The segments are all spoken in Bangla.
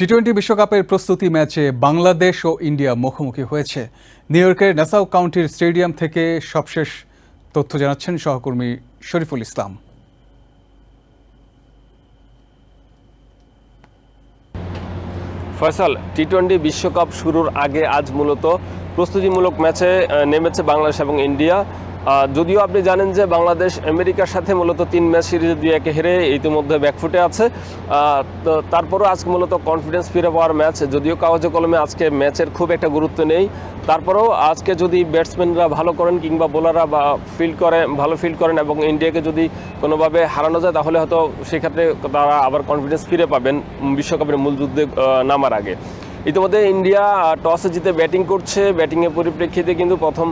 টি টোয়েন্টি বিশ্বকাপের প্রস্তুতি ম্যাচে বাংলাদেশ ও ইন্ডিয়া মুখোমুখি হয়েছে। নিউ ইয়র্কের নাসাউ কাউন্টির স্টেডিয়াম থেকে সবশেষ তথ্য জানাচ্ছেন সহকর্মী শরীফুল ইসলাম। ফয়সাল টি টোয়েন্টি বিশ্বকাপ শুরুর আগে আজ মূলত প্রস্তুতিমূলক ম্যাচে নেমেছে বাংলাদেশ এবং ইন্ডিয়া। যদিও আপনি জানেন যে বাংলাদেশ আমেরিকার সাথে মূলত তিন ম্যাচ সিরিজে দুই একে হেরে ইতিমধ্যে ব্যাকফুটে আছে। তো তারপরও আজকে মূলত কনফিডেন্স ফিরে পাওয়ার ম্যাচ যদিও কাগজে কলমে আজকে ম্যাচের খুব একটা গুরুত্ব নেই। তারপরেও আজকে যদি ব্যাটসম্যানরা ভালো করেন কিংবা বোলাররা বা ফিল্ড করে, ভালো ফিল্ড করেন এবং ইন্ডিয়াকে যদি কোনোভাবে হারানো যায়, তাহলে হয়তো সেক্ষেত্রে তারা আবার কনফিডেন্স ফিরে পাবেন বিশ্বকাপের মূল যুদ্ধে নামার আগে। ইতিমধ্যে ইন্ডিয়া টসে জিতে ব্যাটিং করছে। ব্যাটিংয়ের পরিপ্রেক্ষিতে কিন্তু প্রথম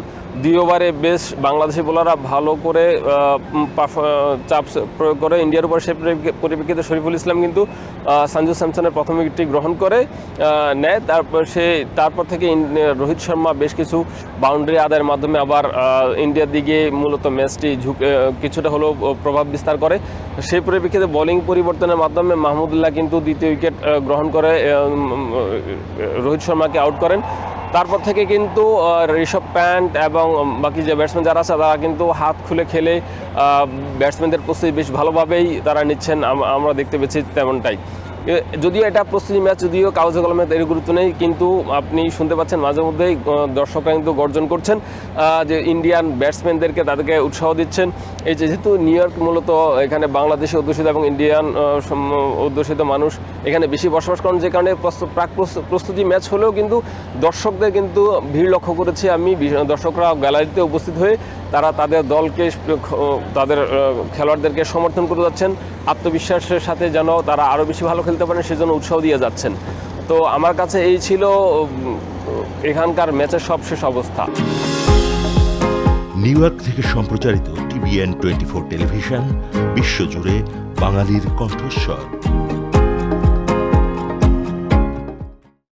ওভারে বেশ বাংলাদেশি বোলাররা ভালো করে চাপ প্রয়োগ করে। ইন্ডিয়ার উপর সে পরিপ্রে- পরিপ্রেক্ষিতে শরীফুল ইসলাম কিন্তু সঞ্জু স্যামসনের প্রথম উইকেটটি গ্রহণ করে নেয়। তারপর সে, তারপর থেকে রোহিত শর্মা বেশ কিছু বাউন্ডারি আদায়ের মাধ্যমে আবার ইন্ডিয়ার দিকে মূলত ম্যাচটি ঝুঁকে কিছুটা হলেও প্রভাব বিস্তার করে। সেই পরিপ্রেক্ষিতে বোলিং পরিবর্তনের মাধ্যমে মাহমুদুল্লাহ কিন্তু দ্বিতীয় উইকেট গ্রহণ করে রোহিত শর্মাকে আউট করেন। তারপর থেকে কিন্তু ঋষভ প্যান্ট এবং বাকি যে ব্যাটসম্যান যারা আছে, তারা কিন্তু হাত খুলে খেলে ব্যাটসম্যানদের প্রস্তুতি বেশ ভালোভাবেই তারা নিচ্ছেন আমরা দেখতে পেয়েছি তেমনটাই। যদিও এটা প্রস্তুতি ম্যাচ, যদিও কাগজে কলমে এর গুরুত্ব নেই, কিন্তু আপনি শুনতে পাচ্ছেন মাঝে মধ্যেই দর্শকরা কিন্তু গর্জন করছেন যে ইন্ডিয়ান ব্যাটসম্যানদেরকে তাদেরকে উৎসাহ দিচ্ছেন। এই যেহেতু নিউ ইয়র্ক মূলত এখানে বাংলাদেশে অধ্যুষিত এবং ইন্ডিয়ান অধ্যুষিত মানুষ এখানে বেশি বসবাস করেন, যে কারণে প্রাক প্রস্তুতি ম্যাচ হলেও কিন্তু দর্শকদের কিন্তু ভিড় লক্ষ্য করেছি আমি দর্শকরা গ্যালারিতে উপস্থিত হয়ে তারা তাদের দলকে, তাদের খেলোয়াড়দেরকে সমর্থন করে যাচ্ছেন। আত্মবিশ্বাসের সাথে যেন তারা আরও বেশি ভালো খেলতে পারেন, সেজন্য উৎসাহ দিয়ে যাচ্ছেন। তো আমার কাছে এই ছিল এখানকার ম্যাচের সবশেষ অবস্থা। নিউ ইয়র্ক থেকে সম্প্রচারিত টিভিএন টোয়েন্টি ফোর টেলিভিশন, বিশ্বজুড়ে বাঙালির কণ্ঠস্বর।